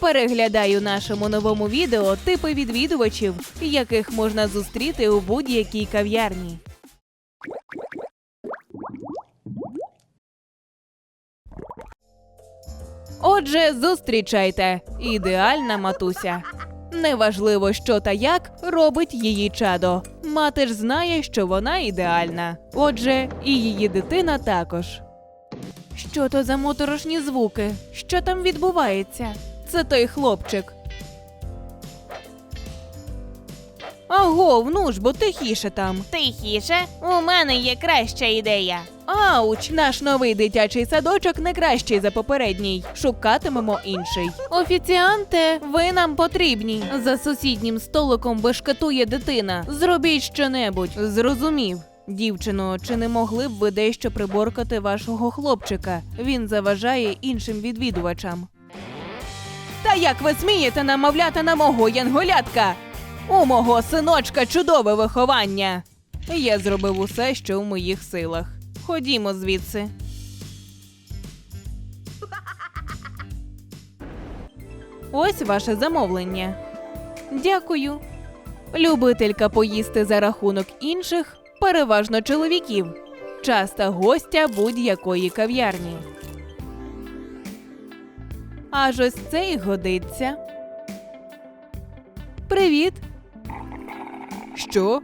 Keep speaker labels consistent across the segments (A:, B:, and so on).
A: Переглядай у нашому новому відео типи відвідувачів, яких можна зустріти у будь-якій кав'ярні. Отже, зустрічайте ідеальна матуся. Неважливо, що та як робить її чадо. Мати ж знає, що вона ідеальна. Отже, і її дитина також. Що то за моторошні звуки? Що там відбувається? Це той хлопчик. Аго, ну ж, бо тихіше там.
B: Тихіше, у мене є краща ідея.
A: Ауч, наш новий дитячий садочок не кращий за попередній. Шукатимемо інший. Офіціанте, ви нам потрібні. За сусіднім столиком бешкетує дитина. Зробіть щонебудь. Зрозумів. Дівчино, чи не могли б ви дещо приборкати вашого хлопчика? Він заважає іншим відвідувачам. Та як ви смієте намовляти на мого янголятка? У мого синочка чудове виховання. Я зробив усе, що в моїх силах. Ходімо звідси. Ось ваше замовлення. Дякую. Любителька поїсти за рахунок інших, переважно чоловіків. Часта гостя будь-якої кав'ярні. Аж ось це й годиться. Привіт. Що?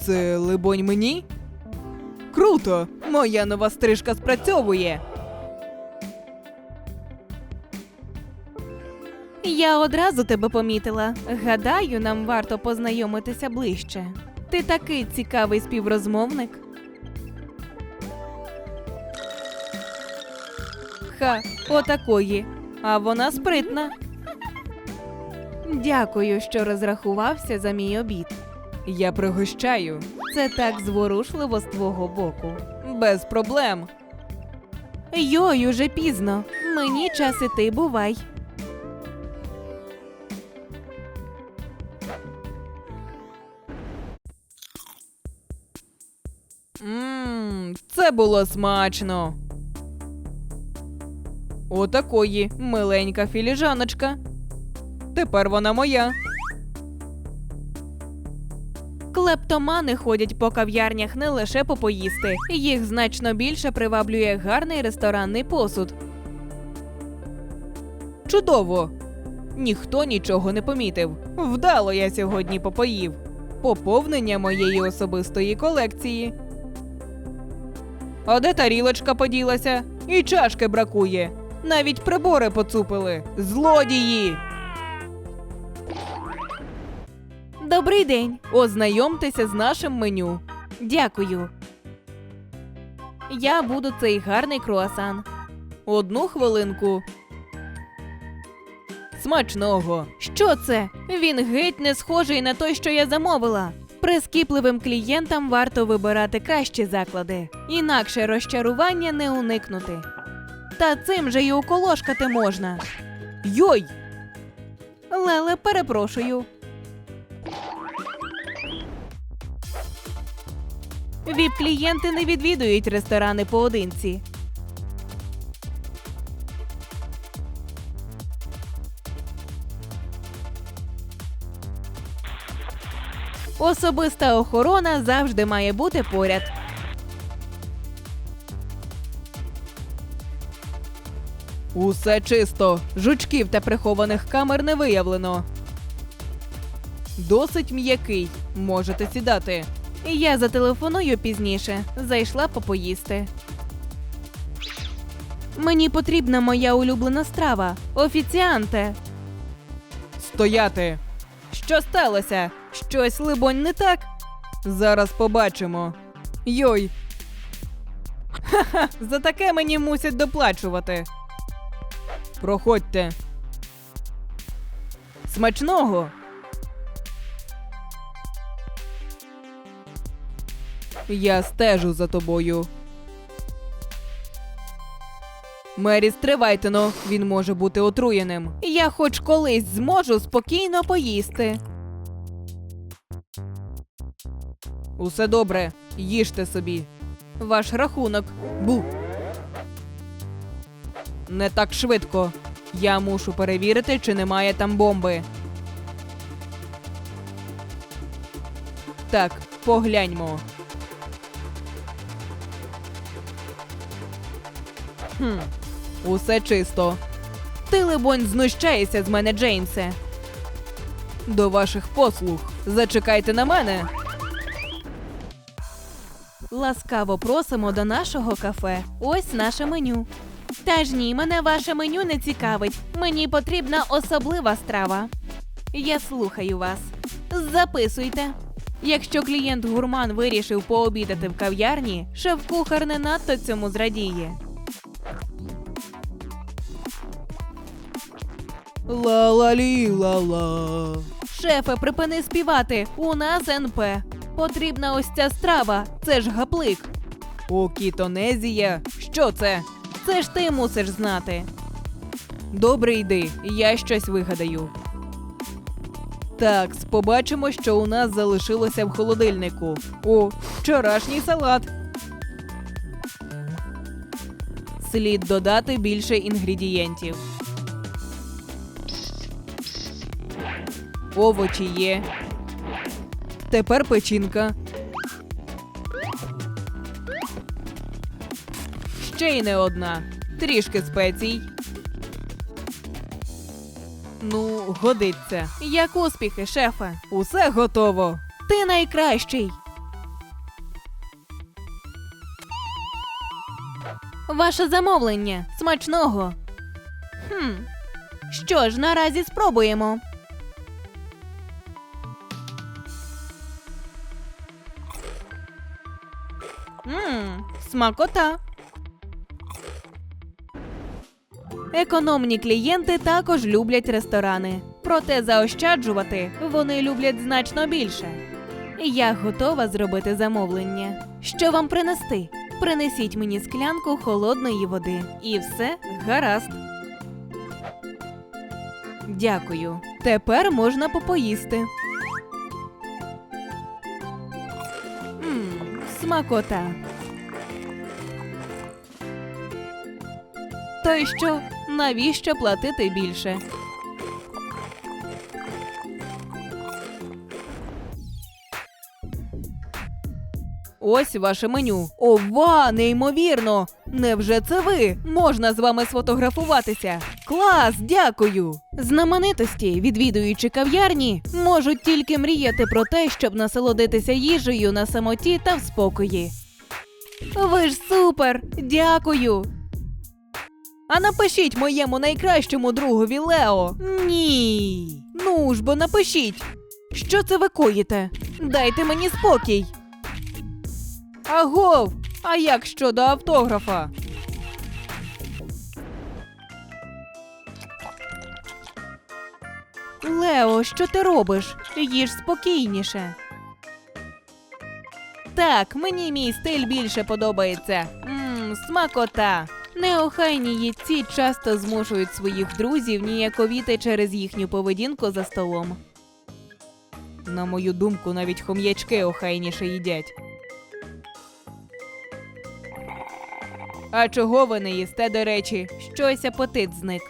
A: Це, либонь, мені? Круто! Моя нова стрижка спрацьовує. Я одразу тебе помітила. Гадаю, нам варто познайомитися ближче. Ти такий цікавий співрозмовник. Ха, отакої. А вона спритна. Дякую, що розрахувався за мій обід. Я пригощаю. Це так зворушливо з твого боку. Без проблем. Йой, уже пізно. Мені час іти, бувай. Ммм, це було смачно. Отакої миленька філіжаночка. Тепер вона моя. Клептомани ходять по кав'ярнях не лише попоїсти, їх значно більше приваблює гарний ресторанний посуд. Чудово! Ніхто нічого не помітив. Вдало я сьогодні попоїв. Поповнення моєї особистої колекції. А де тарілочка поділася? І чашки бракує. Навіть прибори поцупили. Злодії! Добрий день. Ознайомтеся з нашим меню. Дякую. Я буду цей гарний круасан. Одну хвилинку. Смачного. Що це? Він геть не схожий на той, що я замовила. Прискіпливим клієнтам варто вибирати кращі заклади, інакше розчарування не уникнути. Та цим же й уколошкати можна. Йой! Леле, перепрошую. Віп-клієнти не відвідують ресторани поодинці. Особиста охорона завжди має бути поряд. Усе чисто. Жучків та прихованих камер не виявлено. Досить м'який. Можете сідати. Я зателефоную пізніше. Зайшла попоїсти. Мені потрібна моя улюблена страва. Офіціанте. Стояти. Що сталося? Щось, либонь, не так? Зараз побачимо. Йой. Ха-ха, за таке мені мусять доплачувати. Проходьте. Смачного. Я стежу за тобою. Мері, стривайте но, він може бути отруєним. Я хоч колись зможу спокійно поїсти. Усе добре, їжте собі. Ваш рахунок. Бу. Не так швидко. Я мушу перевірити, чи немає там бомби. Так, погляньмо. Хм, усе чисто. Ти, либонь, знущаєшся з мене, Джеймсе. До ваших послуг. Зачекайте на мене. Ласкаво просимо до нашого кафе. Ось наше меню.
B: Та ж ні, мене ваше меню не цікавить. Мені потрібна особлива страва.
A: Я слухаю вас. Записуйте. Якщо клієнт гурман вирішив пообідати в кав'ярні, шеф-кухар не надто цьому зрадіє. Ла-ла-лі, ла-ла. Шефе, припини співати. У нас НП. Потрібна ось ця страва. Це ж гаплик. О, кітонезія. Що це? Це ж ти мусиш знати. Добре, йди, я щось вигадаю. Так, побачимо, що у нас залишилося в холодильнику. О, вчорашній салат. Слід додати більше інгредієнтів. Овочі є. Тепер печінка. Ще й не одна. Трішки спецій. Ну, годиться. Як успіхи, шефе? Усе готово. Ти найкращий. Ваше замовлення смачного. Хм. Що ж, наразі спробуємо. Смакота. Економні клієнти також люблять ресторани. Проте заощаджувати вони люблять значно більше. Я готова зробити замовлення. Що вам принести? Принесіть мені склянку холодної води. І все гаразд. Дякую. Тепер можна попоїсти. Мм, смакота. То й що? Навіщо платити більше? Ось ваше меню. Ова, неймовірно! Невже це ви? Можна з вами сфотографуватися? Клас, дякую! Знаменитості, відвідуючи кав'ярні, можуть тільки мріяти про те, щоб насолодитися їжею на самоті та в спокої. Ви ж супер! Дякую! А напишіть моєму найкращому другові Лео. Ні. Ну ж бо напишіть. Що це ви коїте? Дайте мені спокій. Агов! А як щодо автографа? Лео, що ти робиш? Їж спокійніше. Так, мені мій стиль більше подобається. Мм, смакота. Неохайні їдці часто змушують своїх друзів ніяковіти через їхню поведінку за столом. На мою думку, навіть хом'ячки охайніше їдять. А чого ви не їсте, до речі? Щось апетит зник.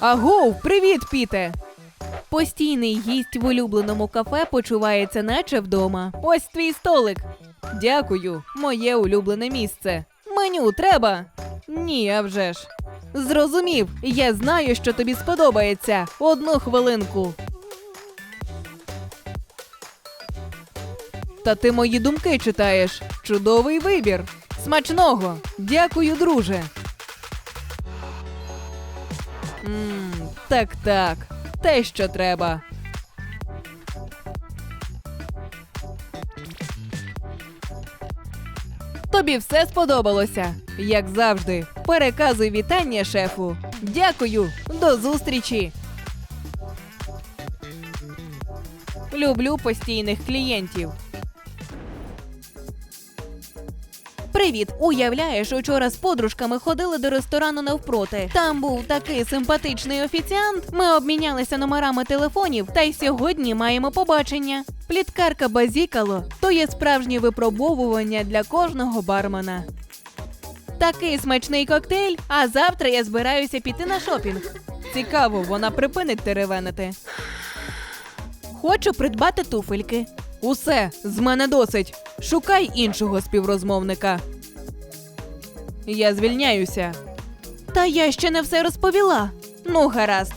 A: Агов, привіт, Піте! Постійний гість в улюбленому кафе почувається, наче вдома. Ось твій столик. Дякую, моє улюблене місце. Меню треба? Ні, а вже ж. Зрозумів, я знаю, що тобі сподобається. Одну хвилинку. Та ти мої думки читаєш. Чудовий вибір. Смачного. Дякую, друже. Так, так. Те, що треба. Тобі все сподобалося. Як завжди, переказуй вітання шефу. Дякую, до зустрічі. Люблю постійних клієнтів. Привіт! Уявляєш, учора з подружками ходили до ресторану навпроти. Там був такий симпатичний офіціант. Ми обмінялися номерами телефонів, та й сьогодні маємо побачення. Пліткарка базікало то є справжнє випробовування для кожного бармена. Такий смачний коктейль, а завтра я збираюся піти на шопінг. Цікаво, вона припинить теревенити. Хочу придбати туфельки. Усе, з мене досить. Шукай іншого співрозмовника. Я звільняюся. Та я ще не все розповіла. Ну, гаразд.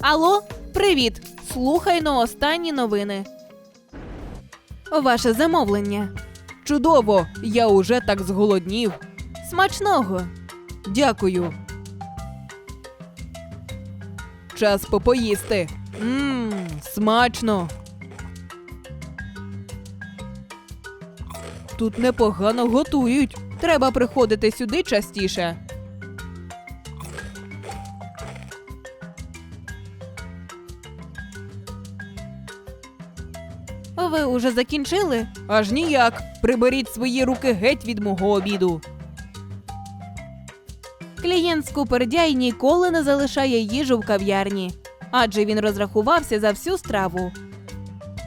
A: Алло, привіт. Слухай на останні новини. Ваше замовлення. Чудово! Я уже так зголоднів. Смачного. Дякую. Час попоїсти. Мм, смачно. Тут непогано готують. Треба приходити сюди частіше. Ви уже закінчили? Аж ніяк. Приберіть свої руки геть від мого обіду. Клієнт скупердяй ніколи не залишає їжу в кав'ярні, адже він розрахувався за всю страву.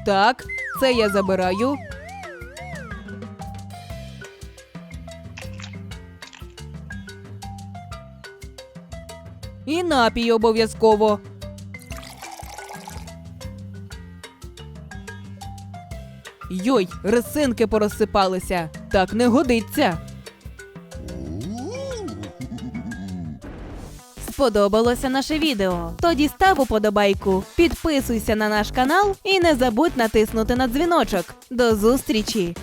A: Так, це я забираю. І напій обов'язково. Йой, рисинки порозсипалися. Так не годиться. Сподобалося наше відео? Тоді став уподобайку, підписуйся на наш канал і не забудь натиснути на дзвіночок. До зустрічі!